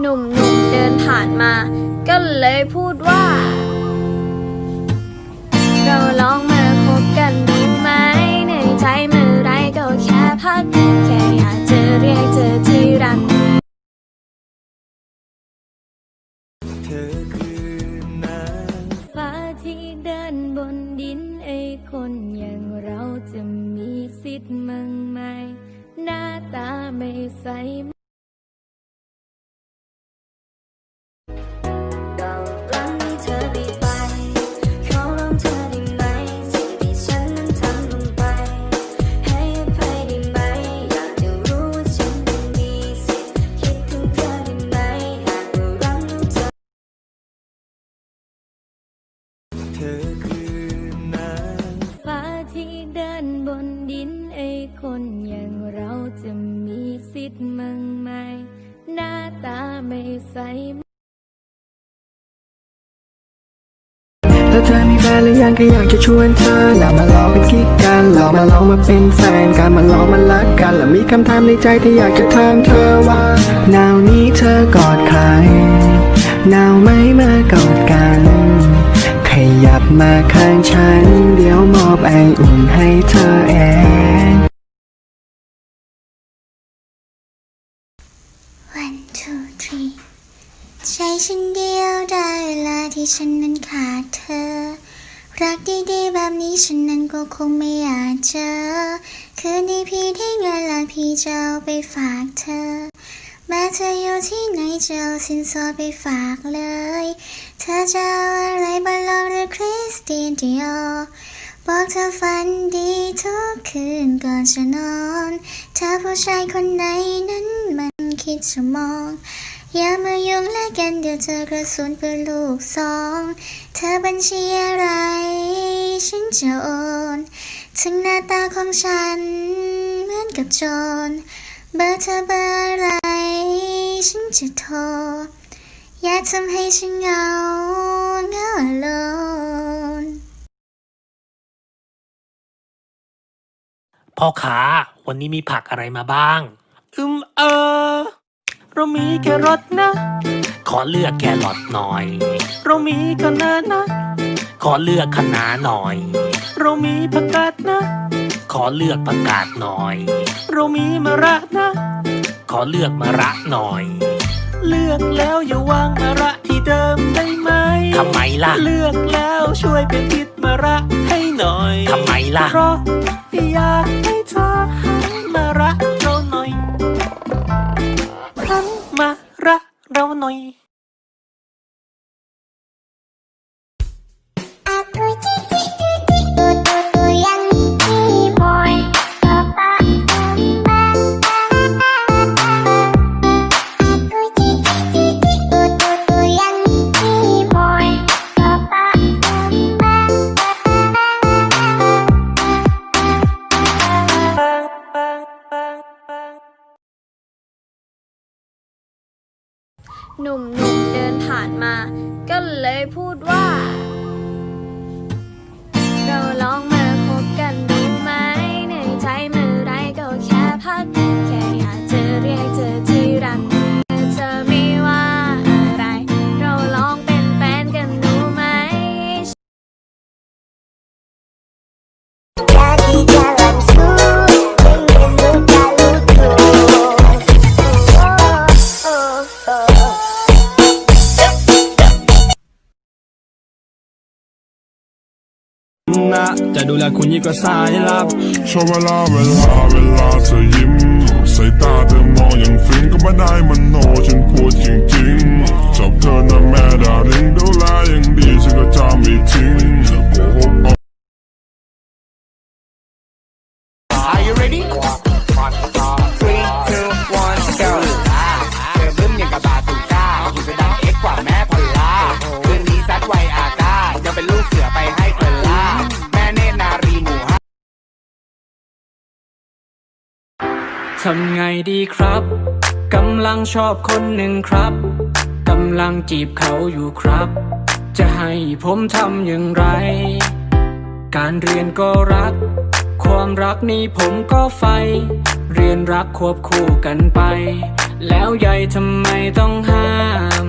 หนุ่มๆเดินผ่านมา ก็เลยพูดว่า เราลองมาคบกันดูไหมเหนื่อยใจเมื่อไรก็แค่พัก แค่อยากจะเรียกเธอที่รักเธอคือนางฟ้าที่เดินบนดินไอ้คนอย่างเราจะมีสิทธิ์มั่งไหมหน้าตาไม่ใส เดินบนดินไอ้คนอย่างเราจะมีสิทธิ์มั่งไหมหน้าตาไม่ใสถ้าเธอมีแฟนหรือยังก็อยากจะชวนเธอแล้วมาลองเป็นกิ๊กกันลองมาลองมาเป็นแฟนกันมาลองมารักกัน แล้วมีคำถามในใจที่อยากจะถามเธอว่าหนาวนี้เธอกอดใครหนาวไหมมากอดกัน ขยับมาข้างฉัน เดี๋ยวมอบ เธอเอง One two three ใจฉันเดียวได้เวลาที่ฉันนั้นขาดเธอ รักดีๆแบบนี้ฉันนั้นก็คงไม่อยากเจอ คืนนี้พี่ได้เงินและพี่จะเอาไปฝากเธอแม้เธออยู่ที่ไหนจะเอาสินสอดไปฝากเลย เธอจะเอาอะไรบอลลองหรือคริสเตียนดิโอ บอกเธอฝันดีทุกคืนก่อนจะนอนเธอผู้ชายคนไหนนั้นมันคิดจะมอง อย่ามายุ่งและกันเดี๋ยวเจอกระสุนปืนลูกสอง เธอบัญชีอะไร ฉันจะโอน ถึงหน้าตาของฉัน เหมือนกับโจร เบอร์เธอเบอร์อะไร ฉันจะโทร อย่าทำให้ฉันเหงาเหงา alone พ่อค้าวันนี้มีผักอะไรมาบ้าง อืมเออ เรามีแครอทนะ ขอเลือกแครอทหน่อย เรามีคะน้านะ ขอเลือกคะน้าหน่อย เรามีผักกาดนะ ขอเลือกผักกาดหน่อย เรามีมะระนะ ขอเลือกมะระหน่อย เลือกแล้วอย่าวางมะระที่เดิมได้ไหมทำไมล่ะ เลือกแล้วช่วยเป็นทิศมะระให้หน่อยทำไมล่ะ เพราะอยากให้ เธอหันมารักเราหน่อยหันมารักเราหน่อย หนุ่มๆเดินผ่านมา ก็เลยพูดว่า นะ จะดูแลคุณยิ่งกว่าสายลับชอบเวลาเวลาเวลาเธอยิ้มสายตาเธอมองอย่างฟินก็ไม่ได้มันโนฉันพูดจริงๆชอบเธอนะแม่ดาริงดูแลอย่างดีฉันก็จะไม่ทิ้ง ทำไงดีครับ กำลังชอบคนหนึ่งครับ กำลังจีบเขาอยู่ครับ จะให้ผมทำอย่างไร การเรียนก็รัก ความรักนี้ผมก็ใฟเรียนรักควบคู่กันไป แล้วใหญ่ทำไมต้องห้าม